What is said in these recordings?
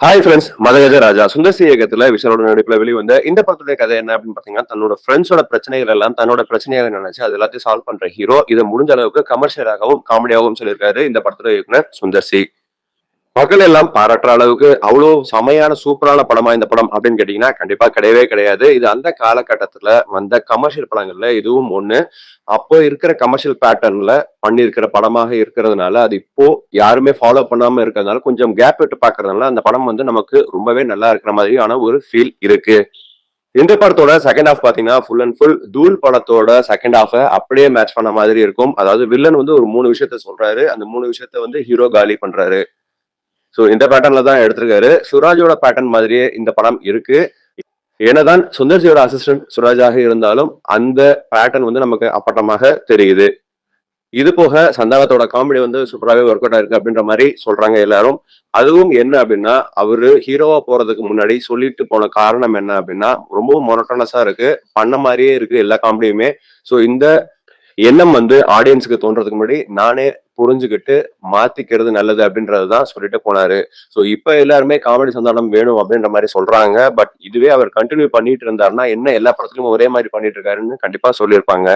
Hi friends Madhagaja ராஜா. சுந்தசி இயக்கத்துல விஷாலோட நடிப்புல வெளிவந்த இந்த படத்துடைய கதை என்ன அப்படின்னு பாத்தீங்கன்னா தன்னோட ஃப்ரெண்ட்ஸோட பிரச்சனைகள் எல்லாம் தன்னோட பிரச்சனையாக நினைச்சு அது எல்லாத்தையும் சால்வ் பண்ற ஹீரோ இதை முடிஞ்ச அளவுக்கு கமர்ஷியலாகவும் காமெடியாகவும் சொல்லியிருக்காரு இந்த படத்துல இயக்குனர் சுந்தர்சி. மக்கள் எல்லாம் பாராட்டுற அளவுக்கு அவ்வளோ செமையான சூப்பரான படமா இந்த படம் அப்படின்னு கேட்டீங்கன்னா கண்டிப்பா கிடையவே கிடையாது. இது அந்த காலகட்டத்துல வந்த கமர்ஷியல் படங்கள்ல இதுவும் ஒண்ணு. அப்போ இருக்கிற கமர்ஷியல் பேட்டர்ன்ல பண்ணியிருக்கிற படமாக இருக்கிறதுனால அது இப்போ யாருமே ஃபாலோ பண்ணாம இருக்கிறதுனால கொஞ்சம் கேப் விட்டு பாக்குறதுனால அந்த படம் வந்து நமக்கு ரொம்பவே நல்லா இருக்கிற மாதிரியான ஒரு ஃபீல் இருக்கு. இந்த படத்தோட செகண்ட் ஹாஃப் பாத்தீங்கன்னா ஃபுல் அண்ட் ஃபுல் தூள் படத்தோட செகண்ட் ஹாஃப அப்படியே மேட்ச் பண்ண மாதிரி இருக்கும். அதாவது வில்லன் வந்து ஒரு மூணு விஷயத்த சொல்றாரு. அந்த மூணு விஷயத்த வந்து ஹீரோ காலி பண்றாரு. ஸோ இந்த பேட்டர்ன்ல தான் எடுத்திருக்காரு. சுராஜோட பேட்டர்ன் மாதிரியே இந்த படம் இருக்கு. என்னதான் சுந்தர்ஜியோட அசிஸ்டன்ட் சுராஜாக இருந்தாலும் அந்த பேட்டர்ன் வந்து நமக்கு அப்பட்டமாக தெரியுது. இது போக சந்தானத்தோட காமெடி வந்து சூப்பராகவே ஒர்க் அவுட் ஆயிருக்கு அப்படின்ற மாதிரி சொல்றாங்க எல்லாரும். அதுவும் என்ன அப்படின்னா அவரு ஹீரோவா போறதுக்கு முன்னாடி சொல்லிட்டு போன காரணம் என்ன அப்படின்னா ரொம்பவும் மொனட்டனஸா இருக்கு. பண்ண மாதிரியே இருக்கு எல்லா காமெடியுமே ஸோ இந்த எண்ணம் வந்து ஆடியன்ஸுக்கு தோன்றதுக்கு முன்னாடி நானே புரிஞ்சுக்கிட்டு மாத்திக்கிறது நல்லது அப்படின்றது தான் சொல்லிட்டு போனாரு. ஸோ இப்போ எல்லாருமே காமெடி சந்தானம் வேணும் அப்படின்ற மாதிரி சொல்றாங்க. பட் இதுவே அவர் கண்டினியூ பண்ணிட்டு இருந்தாருன்னா என்ன எல்லா படத்துலயும் ஒரே மாதிரி பண்ணிட்டு இருக்காருன்னு கண்டிப்பா சொல்லியிருப்பாங்க.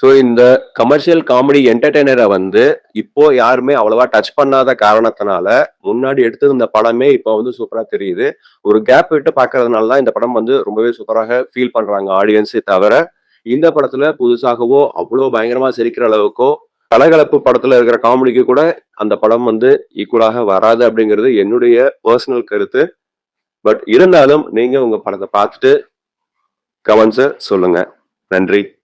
ஸோ இந்த கமர்ஷியல் காமெடி என்டர்டெய்னரை வந்து இப்போ யாருமே அவ்வளவா டச் பண்ணாத காரணத்தினால முன்னாடி எடுத்திருந்த படமே இப்போ வந்து சூப்பரா தெரியுது. ஒரு கேப் விட்டு பார்க்கறதுனால தான் இந்த படம் வந்து ரொம்பவே சூப்பராக ஃபீல் பண்றாங்க ஆடியன்ஸே தவிர இந்த படத்துல புதுசாகவோ அவ்வளோ பயங்கரமா சிரிக்கிற அளவுக்கோ கலகலப்பு படத்துல இருக்கிற காமெடிக்கு கூட அந்த படம் வந்து ஈக்குவலாக வராது அப்படிங்கிறது என்னுடைய பர்சனல் கருத்து. பட் இருந்தாலும் நீங்க உங்க படத்தை பார்த்துட்டு கமெண்ட்ஸை சொல்லுங்க. நன்றி.